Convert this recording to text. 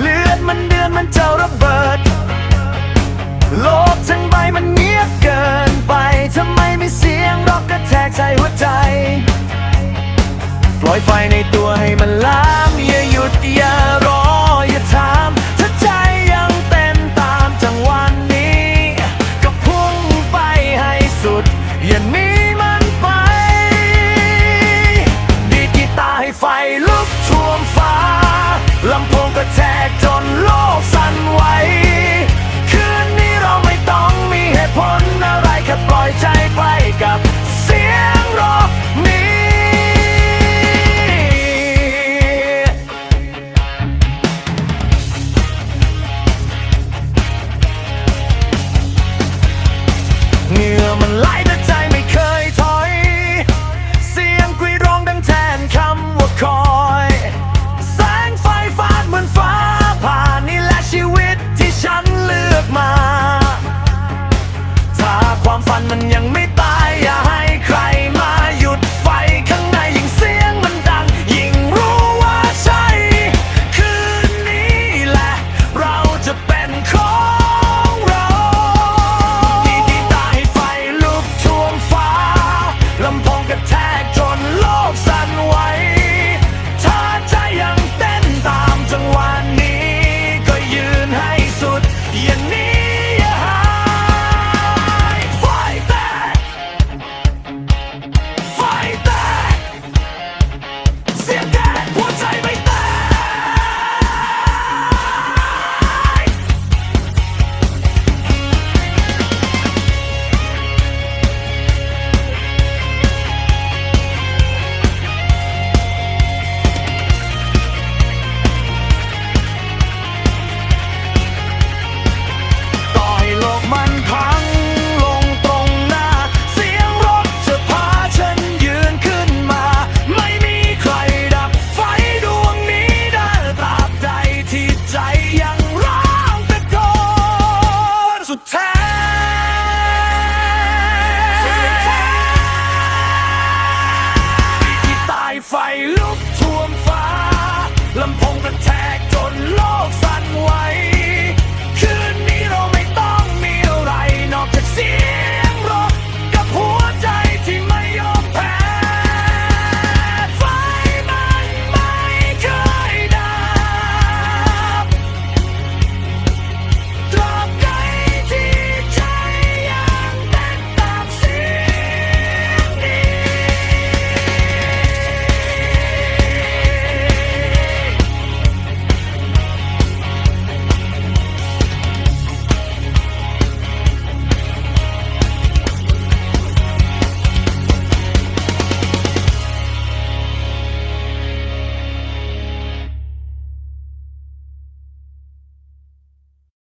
เลือดมันเดือนมันจะระเบิด โลกทั้งใบมันเงียบเกินไป ทำไมไม่เสียงร็อกกระแทกใจหัวใจ ปล่อยไฟในตัวให้มันลามอย่าหยุดอย่า โลกสั่นไหว คืนนี้เราไม่ต้องมีเหตุผลอะไรแค่ปล่อยใจไปกับ the time. fire.